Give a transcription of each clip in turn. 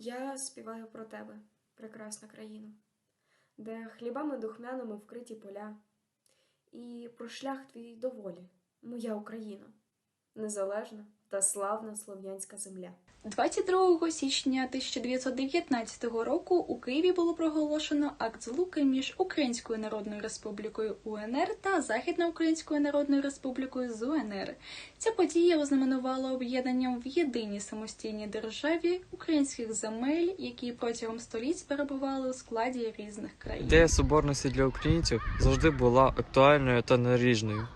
Я співаю про тебе, прекрасна країна, де хлібами духмяними вкриті поля, і про шлях твій доволі, моя Україна, незалежна та славна слов'янська земля. 22 січня 1919 року у Києві було проголошено акт злуки між Українською Народною Республікою УНР та Західноукраїнською Народною Республікою ЗУНР. Ця подія ознаменувала об'єднанням в єдиній самостійній державі українських земель, які протягом століть перебували у складі різних країн. Ідея соборності для українців завжди була актуальною та наріжною.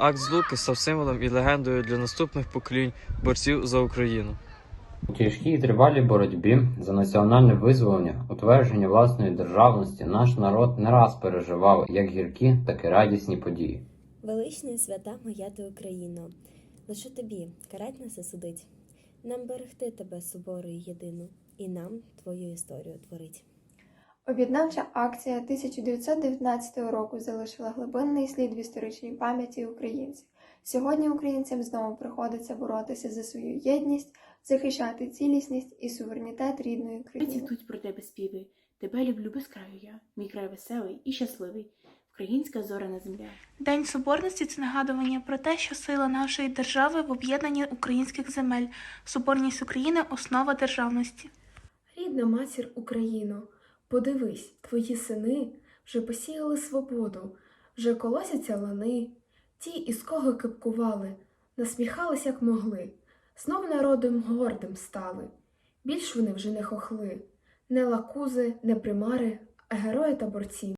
Акт Злуки став символом і легендою для наступних поколінь борців за Україну. У тяжкій і тривалій боротьбі за національне визволення, утвердження власної державності наш народ не раз переживав як гіркі, так і радісні події. Велична свята моя ти Україно, лише тобі карать нас і судить. Нам берегти тебе собору єдину, і нам твою історію творить. Об'єднавча акція 1919 року залишила глибинний слід в історичній пам'яті українців. Сьогодні українцям знову приходиться боротися за свою єдність, захищати цілісність і суверенітет рідної країни. Цвітуть про тебе співи. Тебе люблю без краю я, мій край веселий і щасливий, українська зоряна земля. День Соборності це нагадування про те, що сила нашої держави в об'єднанні українських земель. Соборність України основа державності. Рідна матір Україно, подивись, твої сини вже посіяли свободу, вже колосяться лани, ті, із кого кипкували, насміхались, як могли, знов народом гордим стали. Більш вони вже не хохли, не лакузи, не примари, а герої та борці.